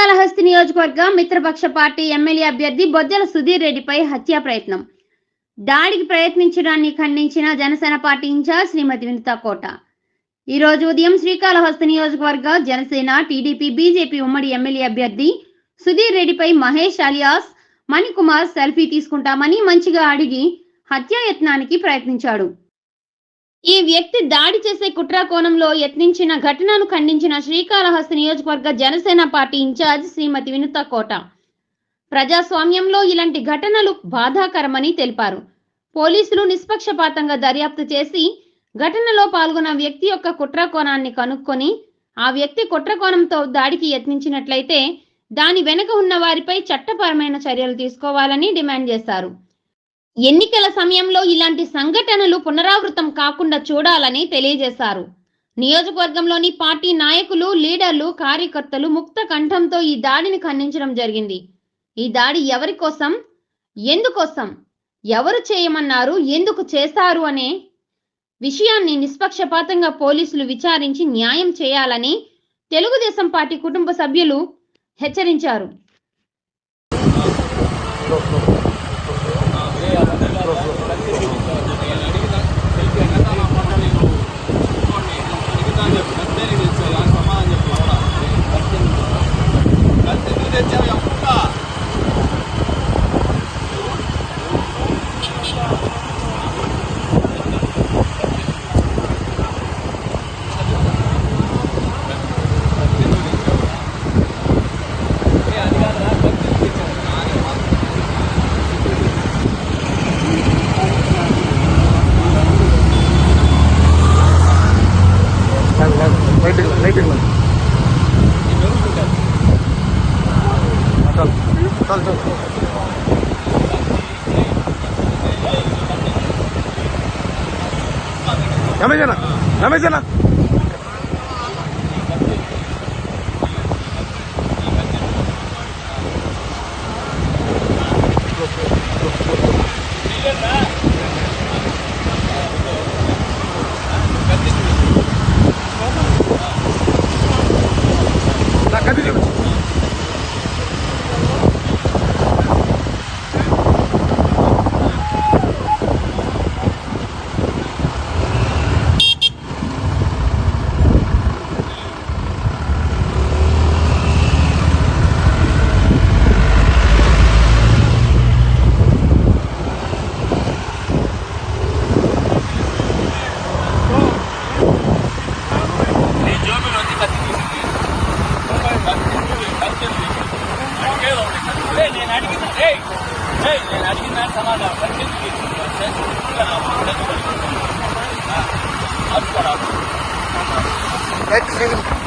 శ్రీకాళహస్తి నియోజకవర్గ మిత్రపక్ష party MLA అభ్యర్థి బొద్దెల సుధీర్ రెడ్డిపై హత్యా ప్రయత్నం. దాడికి ప్రయత్నించడాన్ని ఖండించిన జనసేన పార్టీ ఇన్ఛార్జ్ శ్రీమతి వినిత కోట. ఈ రోజు ఉదయం శ్రీకాళహస్తి నియోజకవర్గ జనసేన టీడీపీ బీజేపీ ఉమ్మడి ఎమ్మెల్యే అభ్యర్థి సుధీర్ రెడ్డిపై మహేష్ అలియాస్ మణికుమార్ సెల్ఫీ తీసుకుంటామని మంచిగా అడిగి హత్యాయత్నానికి ప్రయత్నించాడు. ఈ వ్యక్తి దాడి చేసే కుట్ర కోణంలో యత్నించిన ఘటనను ఖండించిన శ్రీకాళహస్తి నియోజకవర్గ జనసేన పార్టీ ఇన్ఛార్జ్ శ్రీమతి వినుత కోట. ప్రజాస్వామ్యంలో ఇలాంటి ఘటనలు బాధాకరమని తెలిపారు. పోలీసులు నిష్పక్షపాతంగా దర్యాప్తు చేసి ఘటనలో పాల్గొన్న వ్యక్తి యొక్క కుట్ర కోణాన్ని కనుక్కొని ఆ వ్యక్తి కుట్ర కోణంతో దాడికి యత్నించినట్లయితే దాని వెనుక ఉన్న వారిపై చట్టపరమైన చర్యలు తీసుకోవాలని డిమాండ్ చేశారు. ఎన్నికల సమయంలో ఇలాంటి సంఘటనలు పునరావృతం కాకుండా చూడాలని తెలియజేశారు. నియోజకవర్గంలోని పార్టీ నాయకులు లీడర్లు కార్యకర్తలు ముక్త కంఠంతో ఈ దాడిని ఖండించడం జరిగింది. ఈ దాడి ఎవరి కోసం? ఎందుకోసం? ఎవరు చేయమన్నారు? ఎందుకు చేశారు? అనే విషయాన్ని నిష్పక్షపాతంగా పోలీసులు విచారించి న్యాయం చేయాలని తెలుగుదేశం పార్టీ కుటుంబ సభ్యులు హెచ్చరించారు. ಲೈಟ್ ಲೈಟ್ ಇಲ್ಲ ಚಲ್ ಚಲ್ ಚಲ್ ರಮೇಶ್ ಅಣ್ಣ ರಮೇಶ್ ಅಣ್ಣ నేను అడిగిన నేను అడిగిన దానికి సమాధానం కత్తి